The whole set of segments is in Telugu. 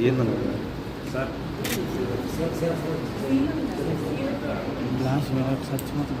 ఏందన్నా సార్ గ్లాస్ సచ్ మాత్రం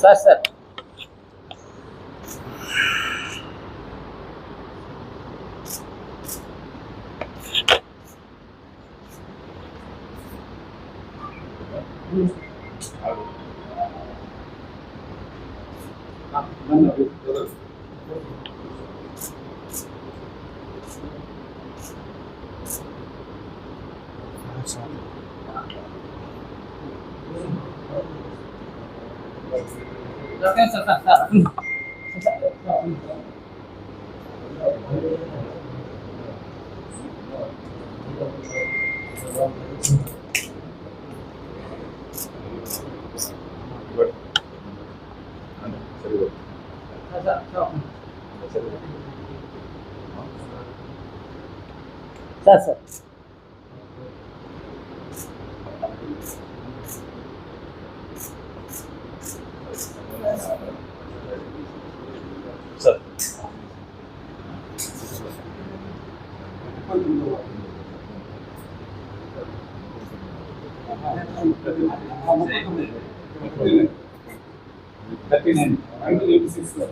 సార్ సార్ That's. 89. 1986 లో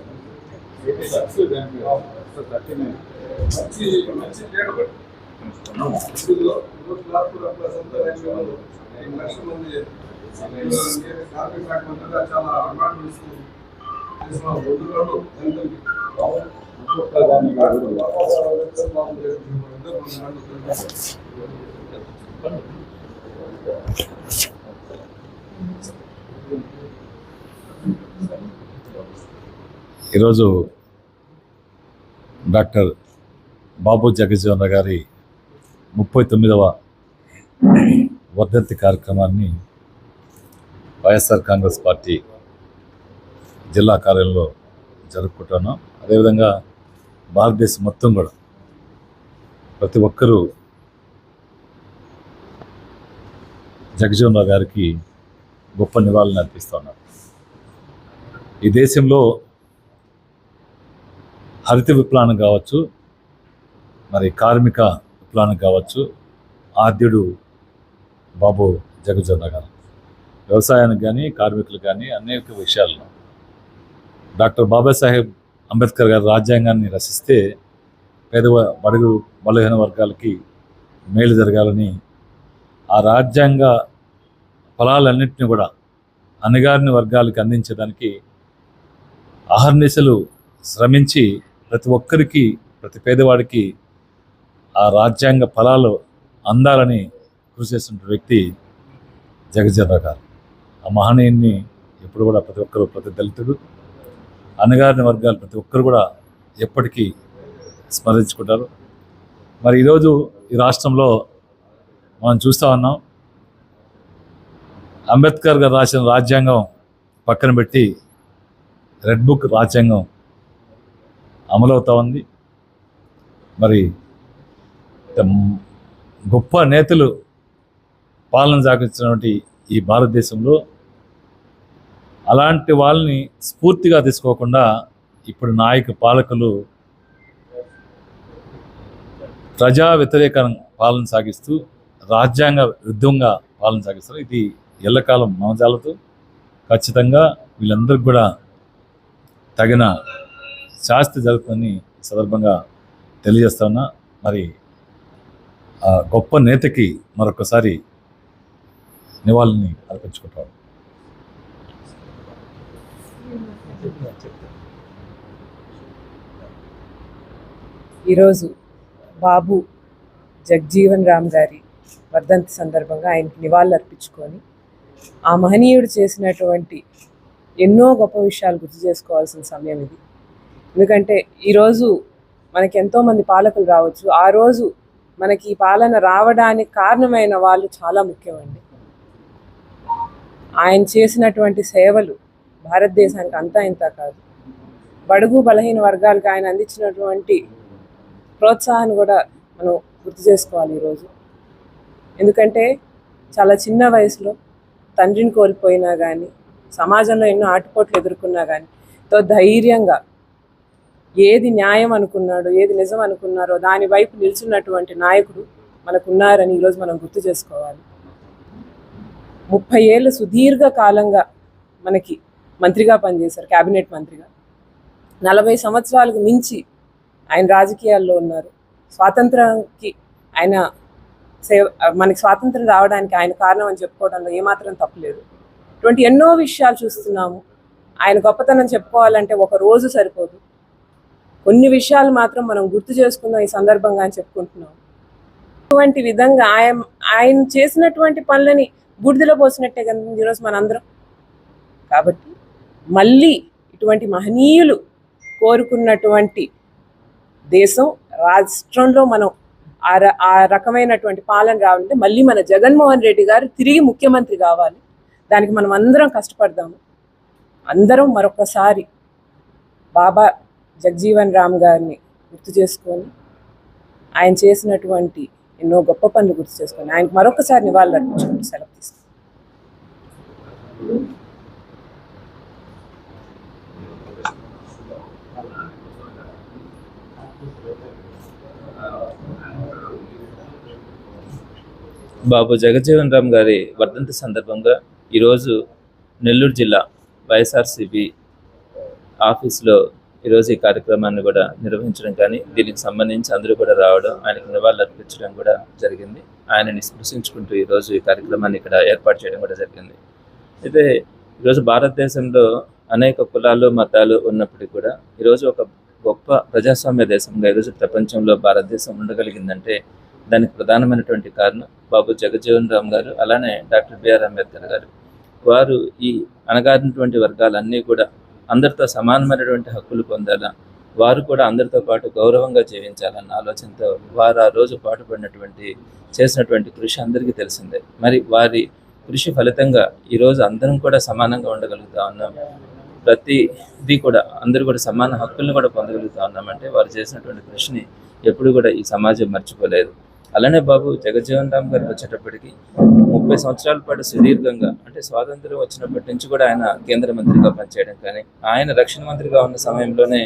86 దానికి ఆఫ్టర్ 39 మంచి మంచి లీడర్ బట్ స్కూల్లో క్లాస్లో క్లాస్ అంతా రైల్వే వాళ్ళు ఐదు లక్షల మంది కార్మిక శాఖ మంత్రిగా చాలా అడ్వాన్మెంట్స్ చేసిన బొడ్డుగాడు దళితులకి ఒక్కొక్క దాన్ని కాదు బాబు ఇద్దరు ఈరోజు డాక్టర్ బాబు జగజీవన్ గారి ముప్పై తొమ్మిదవ వర్ధంతి కార్యక్రమాన్ని వైఎస్ఆర్ కాంగ్రెస్ పార్టీ జిల్లా కార్యాలయంలో జరుపుకుంటున్నాం. అదేవిధంగా భారతదేశం మొత్తం కూడా ప్రతి ఒక్కరూ జగజీవన్ రావు గారికి గొప్ప నివాళులు అర్పిస్తూ ఉన్నారు ఈ దేశంలో హరిత విప్లవానికి కావచ్చు మరి కార్మిక విప్లవానికి కావచ్చు ఆద్యుడు బాబు జగజొన్న గారు. వ్యవసాయానికి కానీ కార్మికులు కానీ అనేక విషయాల్లో డాక్టర్ బాబాసాహెబ్ అంబేద్కర్ గారు రాజ్యాంగాన్ని రచిస్తే పేద బడుగు బలహీన వర్గాలకి మేలు జరగాలని ఆ రాజ్యాంగ ఫలాలన్నింటినీ కూడా అన్నగారిని వర్గాలకి అందించడానికి అహర్నిశలు శ్రమించి ప్రతి ఒక్కరికి ప్రతి పేదవాడికి ఆ రాజ్యాంగ ఫలాలు అందాలని కృషి చేస్తున్న వ్యక్తి జగజ్జనరావు గారు. ఆ మహనీయుని ఎప్పుడు కూడా ప్రతి ఒక్కరు ప్రతి దళితుడు అణగారిన వర్గాలు ప్రతి ఒక్కరు కూడా ఎప్పటికీ స్మరించుకుంటారు. మరి ఈరోజు ఈ రాష్ట్రంలో మనం చూస్తూ ఉన్నాం అంబేద్కర్ గారు రాసిన రాజ్యాంగం పక్కన పెట్టి రెడ్ బుక్ రాజ్యాంగం అమలవుతా ఉంది. మరి గొప్ప నేతలు పాలన సాగించినటువంటి ఈ భారతదేశంలో అలాంటి వాళ్ళని స్ఫూర్తిగా తీసుకోకుండా ఇప్పుడు నాయక పాలకులు ప్రజా వ్యతిరేక పాలన సాగిస్తూ రాజ్యాంగ విరుద్ధంగా పాలన సాగిస్తారు. ఇది ఎల్లకాలం మనజాలతో ఖచ్చితంగా వీళ్ళందరికీ కూడా తగిన శాస్తి జరుగుతుందని సందర్భంగా తెలియజేస్తా ఉన్నా. మరి ఆ గొప్ప నేతకి మరొకసారి నివాళిని అర్పించుకుంటాం. ఈరోజు బాబు జగ్జీవన్ రామ్ గారి వర్ధంతి సందర్భంగా ఆయనకి నివాళులు అర్పించుకొని ఆ మహనీయుడు చేసినటువంటి ఎన్నో గొప్ప విషయాలు గుర్తు చేసుకోవాల్సిన సమయం ఇది. ఎందుకంటే ఈరోజు మనకి ఎంతోమంది పాలకులు రావచ్చు. ఆ రోజు మనకి ఈ పాలన రావడానికి కారణమైన వాళ్ళు చాలా ముఖ్యమండి. ఆయన చేసినటువంటి సేవలు భారతదేశానికి అంతా ఇంత కాదు. బడుగు బలహీన వర్గాలకు ఆయన అందించినటువంటి ప్రోత్సాహాన్ని కూడా మనం గుర్తు చేసుకోవాలి ఈరోజు ఎందుకంటే చాలా చిన్న వయసులో తండ్రిని కోల్పోయినా కానీ సమాజంలో ఎన్నో ఆటుపోట్లు ఎదుర్కొన్నా కానీ తో ధైర్యంగా ఏది న్యాయం అనుకున్నాడో ఏది నిజం అనుకున్నారో దాని వైపు నిల్చున్నటువంటి నాయకుడు మనకున్నారని ఈరోజు మనం గుర్తు చేసుకోవాలి. ముప్పై ఏళ్ళు సుదీర్ఘ కాలంగా మనకి మంత్రిగా పనిచేశారు కేబినెట్ మంత్రిగా. నలభై సంవత్సరాలకు మించి ఆయన రాజకీయాల్లో ఉన్నారు. స్వాతంత్రానికి ఆయన సేవ మనకి స్వాతంత్రం రావడానికి ఆయన కారణం అని చెప్పుకోవడంలో ఏమాత్రం తప్పులేదు ఇటువంటి ఎన్నో విషయాలు చూస్తున్నాము. ఆయన గొప్పతనం చెప్పుకోవాలంటే ఒక రోజు సరిపోదు. కొన్ని విషయాలు మాత్రం మనం గుర్తు చేసుకుందాం ఈ సందర్భంగా అని చెప్పుకుంటున్నాం. ఇటువంటి విధంగా ఆయన ఆయన చేసినటువంటి పనులని బూడిదలో పోసినట్టే కదా ఈరోజు మనందరం. కాబట్టి మళ్ళీ ఇటువంటి మహనీయులు కోరుకున్నటువంటి దేశం రాష్ట్రంలో మనం ఆ ర- ఆ రకమైనటువంటి పాలన రావాలంటే మళ్ళీ మన జగన్మోహన్ రెడ్డి గారు తిరిగి ముఖ్యమంత్రి కావాలి. దానికి మనం అందరం కష్టపడదాము. అందరం మరొకసారి బాబా జగజీవన్ రామ్ గారిని గుర్తు చేసుకొని ఆయన చేసినటువంటి ఎన్నో గొప్ప పనులు గుర్తు చేసుకొని ఆయనకు మరొకసారి నివాళులు అర్పించుకుంటూ సెలవు బాబు జగజ్జీవన్ రామ్ గారి వర్ధంతి సందర్భంగా ఈరోజు నెల్లూరు జిల్లా వైఎస్ఆర్సిపి ఆఫీస్లో ఈరోజు ఈ కార్యక్రమాన్ని కూడా నిర్వహించడం కానీ దీనికి సంబంధించి అందరూ కూడా రావడం ఆయనకు నివాళులు అర్పించడం కూడా జరిగింది. ఆయనని స్పృశించుకుంటూ ఈరోజు ఈ కార్యక్రమాన్ని ఇక్కడ ఏర్పాటు చేయడం కూడా జరిగింది. అయితే ఈరోజు భారతదేశంలో అనేక కులాలు మతాలు ఉన్నప్పటికీ కూడా ఈరోజు ఒక గొప్ప ప్రజాస్వామ్య దేశంగా ఈరోజు ప్రపంచంలో భారతదేశం ఉండగలిగిందంటే దానికి ప్రధానమైనటువంటి కారణం బాబు జగజ్జీవన్ రామ్ గారు అలానే డాక్టర్ బిఆర్ అంబేద్కర్ గారు. వారు ఈ అణగారినటువంటి వర్గాలన్నీ కూడా అందరితో సమానమైనటువంటి హక్కులు పొందాలా? వారు కూడా అందరితో పాటు గౌరవంగా జీవించాలన్న ఆలోచనతో వారు ఆ రోజు పాటుపడినటువంటి చేసినటువంటి కృషి అందరికీ తెలిసిందే. మరి వారి కృషి ఫలితంగా ఈరోజు అందరం కూడా సమానంగా ఉండగలుగుతా ఉన్నాం. ప్రతిదీ కూడా అందరూ కూడా సమాన హక్కులను కూడా పొందగలుగుతా ఉన్నామంటే వారు చేసినటువంటి కృషిని ఎప్పుడు కూడా ఈ సమాజం మర్చిపోలేదు. అలానే బాబు జగజ్జీవన్ రామ్ గారికి వచ్చేటప్పటికి ముప్పై సంవత్సరాల పాటు సుదీర్ఘంగా అంటే స్వాతంత్రం వచ్చినప్పటి నుంచి కూడా ఆయన కేంద్ర మంత్రిగా పనిచేయడం కానీ ఆయన రక్షణ మంత్రిగా ఉన్న సమయంలోనే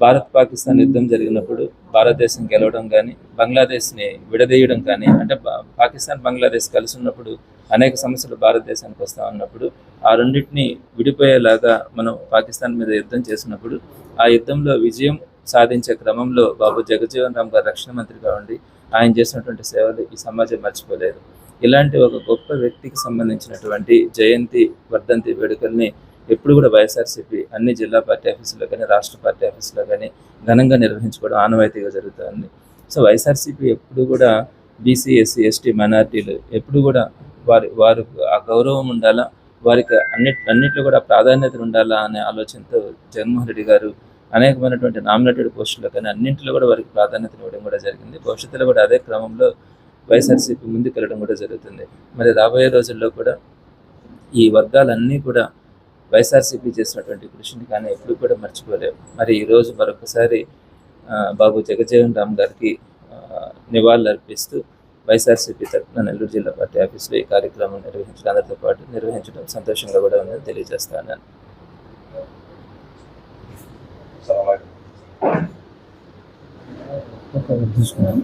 భారత్ పాకిస్తాన్ యుద్ధం జరిగినప్పుడు భారతదేశం గెలవడం కానీ బంగ్లాదేశ్ని విడదీయడం కానీ అంటే పాకిస్తాన్ బంగ్లాదేశ్ కలిసి ఉన్నప్పుడు అనేక సమస్యలు భారతదేశానికి వస్తూ ఉన్నప్పుడు ఆ రెండింటిని విడిపోయేలాగా మనం పాకిస్తాన్ మీద యుద్ధం చేసినప్పుడు ఆ యుద్ధంలో విజయం సాధించే క్రమంలో బాబు జగజ్జీవన్ రామ్ గారు రక్షణ మంత్రిగా ఉండి ఆయన చేసినటువంటి సేవలు ఈ సమాజం మర్చిపోలేదు. ఇలాంటి ఒక గొప్ప వ్యక్తికి సంబంధించినటువంటి జయంతి వర్ధంతి వేడుకల్ని ఎప్పుడు కూడా వైఎస్ఆర్సీపీ అన్ని జిల్లా పార్టీ ఆఫీసులో కానీ రాష్ట్ర పార్టీ ఆఫీసులో కానీ ఘనంగా నిర్వహించుకోవడం ఆనవాయితీగా జరుగుతుంది. సో వైఎస్ఆర్సీపీ ఎప్పుడు కూడా బీసీ ఎస్సీ ఎస్టీ మైనార్టీలు ఎప్పుడు కూడా వారి వారు ఆ గౌరవం ఉండాలా? వారికి అన్నిటి అన్నిట్లో కూడా ప్రాధాన్యత ఉండాలా అనే ఆలోచనతో జగన్మోహన్ రెడ్డి గారు అనేకమైనటువంటి నామినేటెడ్ పోస్టుల్లో కానీ అన్నింటిలో కూడా వారికి ప్రాధాన్యత ఇవ్వడం కూడా జరిగింది. భవిష్యత్తులో కూడా అదే క్రమంలో వైఎస్ఆర్సీపీ ముందుకెళ్ళడం కూడా జరుగుతుంది. మరి రాబోయే రోజుల్లో కూడా ఈ వర్గాలన్నీ కూడా వైఎస్ఆర్సీపీ చేసినటువంటి కృషిని కానీ ఎప్పుడు కూడా మర్చిపోలేవు. మరి ఈరోజు మరొకసారి బాబు జగజ్జీవన్ రామ్ గారికి నివాళులు అర్పిస్తూ వైఎస్ఆర్సీపీ తరఫున నెల్లూరు జిల్లా పార్టీ ఆఫీసులో ఈ కార్యక్రమం నిర్వహించడం అందరితో పాటు నిర్వహించడం సంతోషంగా కూడా ఉందని తెలియజేస్తాను తీసుకున్నాను